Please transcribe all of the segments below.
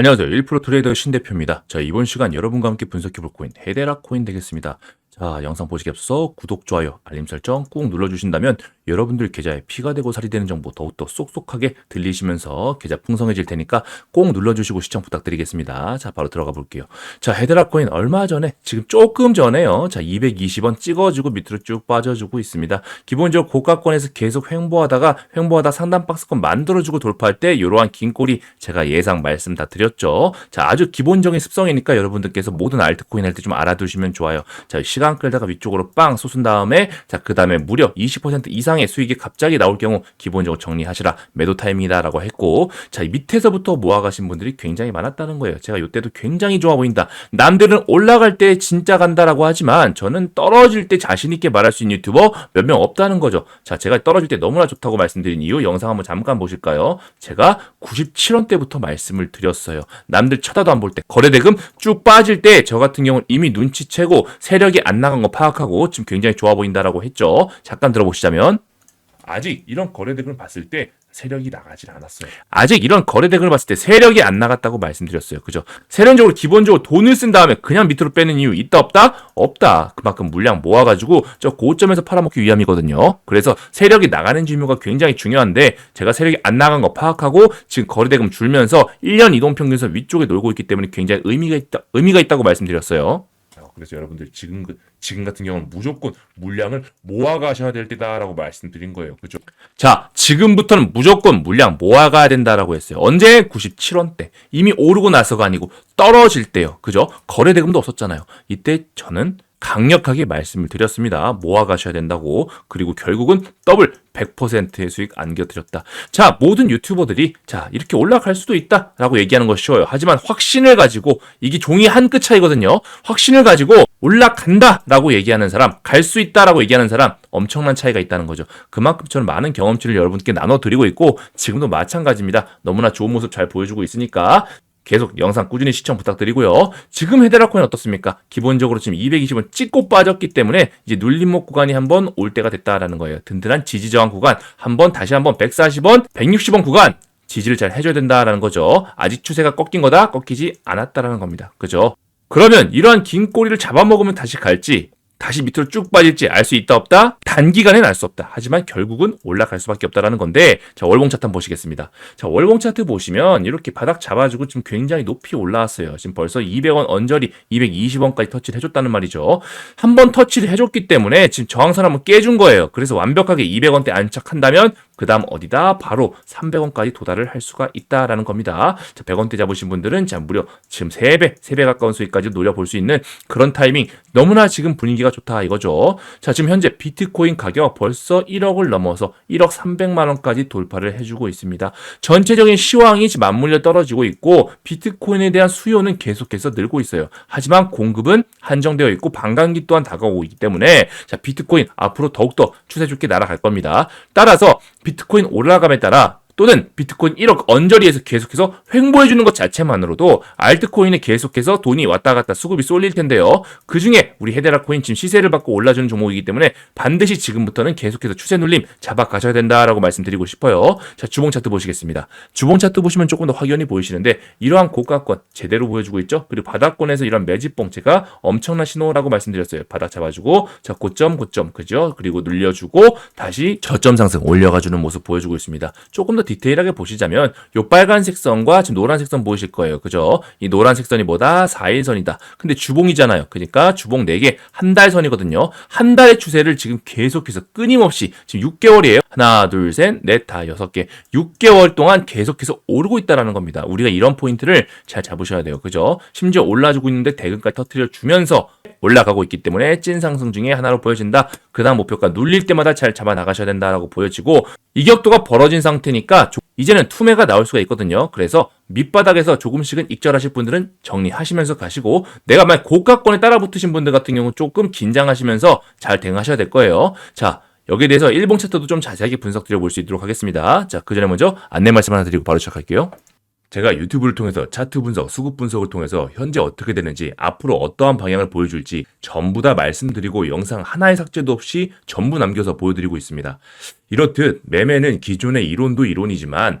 안녕하세요. 1% 트레이더 신 대표입니다. 자, 이번 시간 여러분과 함께 분석해 볼 코인 헤데라 코인 되겠습니다. 자, 영상 보시기 앞서 구독, 좋아요, 알림 설정 꾹 눌러 주신다면 여러분들 계좌에 피가 되고 살이 되는 정보 더욱더 쏙쏙하게 들리시면서 계좌 풍성해질 테니까 꼭 눌러주시고 시청 부탁드리겠습니다. 자, 바로 들어가 볼게요. 자, 헤드라 코인 얼마 전에, 지금 조금 전에요. 자, 220원 찍어주고 밑으로 쭉 빠져주고 있습니다. 기본적으로 고가권에서 계속 횡보하다가 횡보하다 상단 박스권 만들어주고 돌파할 때 이러한 긴 꼬리 제가 예상 말씀 다 드렸죠. 자, 아주 기본적인 습성이니까 여러분들께서 모든 알트코인 할 때 좀 알아두시면 좋아요. 자, 시간 끌다가 위쪽으로 빵 솟은 다음에 자, 그 다음에 무려 20% 이상 의 수익이 갑자기 나올 경우 기본적으로 정리하시라 매도 타임이다라고 했고 자, 밑에서부터 모아가신 분들이 굉장히 많았다는 거예요. 제가 이때도 굉장히 좋아 보인다. 남들은 올라갈 때 진짜 간다라고 하지만 저는 떨어질 때 자신 있게 말할 수 있는 유튜버 몇 명 없다는 거죠. 자, 제가 떨어질 때 너무나 좋다고 말씀드린 이유 영상 한번 잠깐 보실까요? 제가 97원 때부터 말씀을 드렸어요. 남들 쳐다도 안 볼 때 거래대금 쭉 빠질 때 저 같은 경우는 이미 눈치채고 세력이 안 나간 거 파악하고 지금 굉장히 좋아 보인다라고 했죠. 잠깐 들어보시자면 아직 이런 거래 대금을 봤을 때 세력이 나가질 않았어요. 아직 이런 거래 대금을 봤을 때 세력이 안 나갔다고 말씀드렸어요. 그죠? 세련적으로 기본적으로 돈을 쓴 다음에 그냥 밑으로 빼는 이유 있다 없다? 없다. 그만큼 물량 모아가지고 저 고점에서 팔아먹기 위함이거든요. 그래서 세력이 나가는 질문가 굉장히 중요한데 제가 세력이 안 나간 거 파악하고 지금 거래 대금 줄면서 1년 이동 평균선 위쪽에 놀고 있기 때문에 굉장히 의미가 있다, 의미가 있다고 말씀드렸어요. 그래서 여러분들 지금 그- 지금 같은 경우는 무조건 물량을 모아가셔야 될 때다라고 말씀드린 거예요. 그죠? 자, 지금부터는 무조건 물량 모아가야 된다라고 했어요. 언제? 97원 대. 이미 오르고 나서가 아니고 떨어질 때요. 그죠? 거래 대금도 없었잖아요. 이때 저는 강력하게 말씀을 드렸습니다. 모아가셔야 된다고. 그리고 결국은 더블 100%의 수익 안겨드렸다. 자, 모든 유튜버들이 자, 이렇게 올라갈 수도 있다 라고 얘기하는 것이 쉬워요. 하지만 확신을 가지고 이게 종이 한 끗 차이거든요. 확신을 가지고 올라간다 라고 얘기하는 사람, 갈 수 있다 라고 얘기하는 사람 엄청난 차이가 있다는 거죠. 그만큼 저는 많은 경험치를 여러분께 나눠 드리고 있고 지금도 마찬가지입니다. 너무나 좋은 모습 잘 보여주고 있으니까 계속 영상 꾸준히 시청 부탁드리고요. 지금 헤드라코인 어떻습니까? 기본적으로 지금 220원 찍고 빠졌기 때문에 이제 눌림목 구간이 한번 올 때가 됐다라는 거예요. 든든한 지지 저항 구간 한번 다시 한번 140원, 160원 구간 지지를 잘 해줘야 된다라는 거죠. 아직 추세가 꺾인 거다, 꺾이지 않았다라는 겁니다. 그죠? 그러면 이러한 긴 꼬리를 잡아먹으면 다시 갈지 다시 밑으로 쭉 빠질지 알 수 있다 없다? 단기간엔 알 수 없다. 하지만 결국은 올라갈 수밖에 없다라는 건데 자 월봉 차트 한번 보시겠습니다. 자 월봉 차트 보시면 이렇게 바닥 잡아주고 지금 굉장히 높이 올라왔어요. 지금 벌써 200원 언저리 220원까지 터치를 해줬다는 말이죠. 한 번 터치를 해줬기 때문에 지금 저항선 한번 깨준 거예요. 그래서 완벽하게 200원대 안착한다면 그 다음 어디다 바로 300원까지 도달을 할 수가 있다라는 겁니다. 자 100원대 잡으신 분들은 자 무려 지금 3배 3배 가까운 수익까지 노려볼 수 있는 그런 타이밍 너무나 지금 분위기가 좋다 이거죠. 자, 지금 현재 비트코인 가격 벌써 1억을 넘어서 1억 300만 원까지 돌파를 해주고 있습니다. 전체적인 시황이 맞물려 떨어지고 있고 비트코인에 대한 수요는 계속해서 늘고 있어요. 하지만 공급은 한정되어 있고 반감기 또한 다가오고 있기 때문에 자, 비트코인 앞으로 더욱더 추세 좋게 날아갈 겁니다. 따라서 비트코인 올라감에 따라 또는 비트코인 1억 언저리에서 계속해서 횡보해주는 것 자체만으로도 알트코인에 계속해서 돈이 왔다 갔다 수급이 쏠릴 텐데요. 그 중에 우리 헤데라 코인 지금 시세를 받고 올라주는 종목이기 때문에 반드시 지금부터는 계속해서 추세 눌림 잡아가셔야 된다라고 말씀드리고 싶어요. 자, 주봉 차트 보시겠습니다. 주봉 차트 보시면 조금 더 확연히 보이시는데 이러한 고가권 제대로 보여주고 있죠. 그리고 바닥권에서 이런 매집봉 제가 엄청난 신호라고 말씀드렸어요. 바닥 잡아주고 자 고점 고점 그죠? 그리고 늘려주고 다시 저점 상승 올려가주는 모습 보여주고 있습니다. 조금 더 디테일하게 보시자면 요 빨간색 선과 지금 노란색 선 보이실 거예요. 그죠? 이 노란색 선이 뭐다? 4일선이다. 근데 주봉이잖아요. 그러니까 주봉 4개 한 달 선이거든요. 한 달의 추세를 지금 계속해서 끊임없이 지금 6개월이에요. 하나, 둘, 셋, 넷, 다 여섯 개. 6개월 동안 계속해서 오르고 있다라는 겁니다. 우리가 이런 포인트를 잘 잡으셔야 돼요. 그죠? 심지어 올라주고 있는데 대금까지 터트려 주면서 올라가고 있기 때문에 찐 상승 중에 하나로 보여진다. 그 다음 목표가 눌릴 때마다 잘 잡아 나가셔야 된다라고 보여지고 이격도가 벌어진 상태니까 조- 이제는 투매가 나올 수가 있거든요. 그래서 밑바닥에서 조금씩은 익절하실 분들은 정리하시면서 가시고 내가 만약 고가권에 따라 붙으신 분들 같은 경우 조금 긴장하시면서 잘 대응하셔야 될 거예요. 자, 여기에 대해서 일봉 차트도 좀 자세하게 분석 드려 볼 수 있도록 하겠습니다. 자, 그 전에 먼저 안내 말씀 하나 드리고 바로 시작할게요. 제가 유튜브를 통해서 차트 분석, 수급 분석을 통해서 현재 어떻게 되는지, 앞으로 어떠한 방향을 보여줄지 전부 다 말씀드리고 영상 하나의 삭제도 없이 전부 남겨서 보여드리고 있습니다. 이렇듯 매매는 기존의 이론도 이론이지만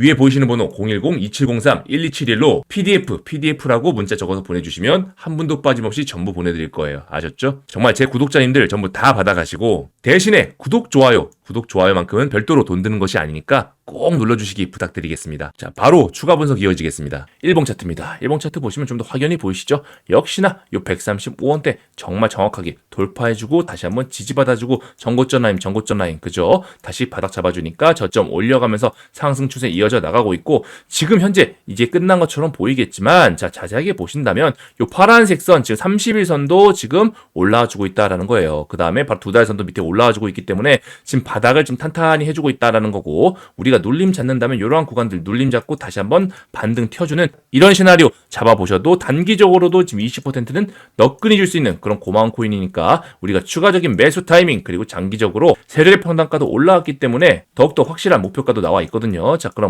위에 보이시는 번호 010-2703-1271로 PDF, PDF라고 문자 적어서 보내주시면 한 분도 빠짐없이 전부 보내드릴 거예요. 아셨죠? 정말 제 구독자님들 전부 다 받아가시고 대신에 구독, 좋아요, 구독, 좋아요만큼은 별도로 돈 드는 것이 아니니까 꼭 눌러주시기 부탁드리겠습니다. 자, 바로 추가 분석 이어지겠습니다. 1봉 차트입니다. 1봉 차트 보시면 좀 더 확연히 보이시죠? 역시나 요 135원대 정말 정확하게 돌파해주고 다시 한번 지지받아주고 전고점 라인, 전고점 라인, 그죠? 다시 바닥 잡아주니까 저점 올려가면서 상승 추세 이어 져 나가고 있고 지금 현재 이제 끝난 것처럼 보이겠지만 자, 자세하게 보신다면 요 파란색 선, 지금 30일선도 지금 올라와주고 있다라는 거예요. 그 다음에 바로 두 달 선도 밑에 올라와주고 있기 때문에 지금 바닥을 좀 탄탄히 해주고 있다라는 거고 우리가 눌림 잡는다면 이러한 구간들 눌림 잡고 다시 한번 반등 튀어주는 이런 시나리오 잡아보셔도 단기적으로도 지금 20%는 너끈히 줄 수 있는 그런 고마운 코인이니까 우리가 추가적인 매수 타이밍 그리고 장기적으로 세력의 평단가도 올라왔기 때문에 더욱더 확실한 목표가도 나와 있거든요. 자 그럼